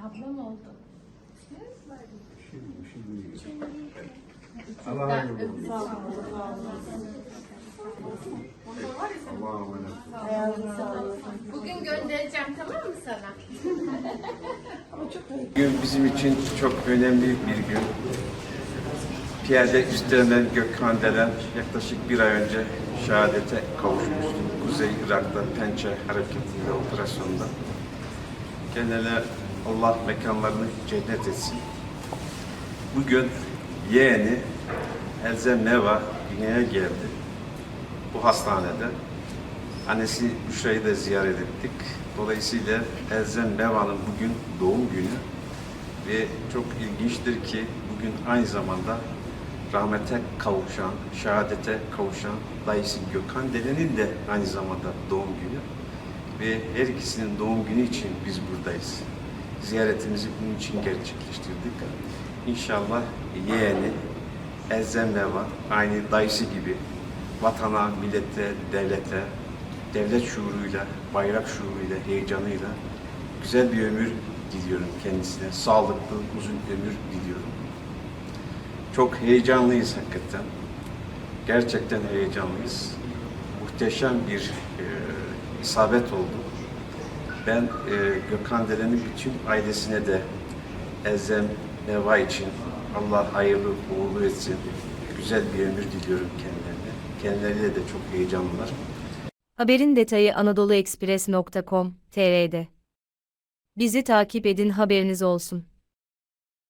Ablam oldu. Şimdi, şimdi. Şimdi. Allah razı olsun. Sağ olun. Allah'a emanet. Bugün göndereceğim tamam mı sana? Bugün bizim için çok önemli bir gün. Piyade üstlenen Gökhan Delen yaklaşık bir ay önce şehadete kavuşmuştu. Kuzey Irak'ta Pençe hareketinde operasyonda. Kendilerine Allah mekanlarını cennet etsin. Bugün yeğeni Elzem Neva dünyaya geldi. Bu hastanede. Annesi Büşra'yı da ziyaret ettik. Dolayısıyla Elzem Neva'nın bugün doğum günü ve çok ilginçtir ki bugün aynı zamanda rahmete kavuşan, şehadete kavuşan dayısı Gökhan Delen'in de aynı zamanda doğum günü ve her ikisinin doğum günü için biz buradayız. Ziyaretimizi bunun için gerçekleştirdik. İnşallah yeğeni Elzem Neva aynı dayısı gibi vatana, millete, devlete, devlet şuuruyla, bayrak şuuruyla, heyecanıyla güzel bir ömür diliyorum kendisine. Sağlıklı, uzun ömür diliyorum. Çok heyecanlıyız hakikaten. Gerçekten heyecanlıyız. Muhteşem bir e, isabet oldu. Ben e, Gökhan Delen'in bütün ailesine de Elzem Neva için Allah hayırlı uğurlu etsin. Güzel bir ömür diliyorum kendilerine. Kendileriyle de çok heyecanlılar. Haberin detayı anadoluekspres.com.tr'de. Bizi takip edin haberiniz olsun.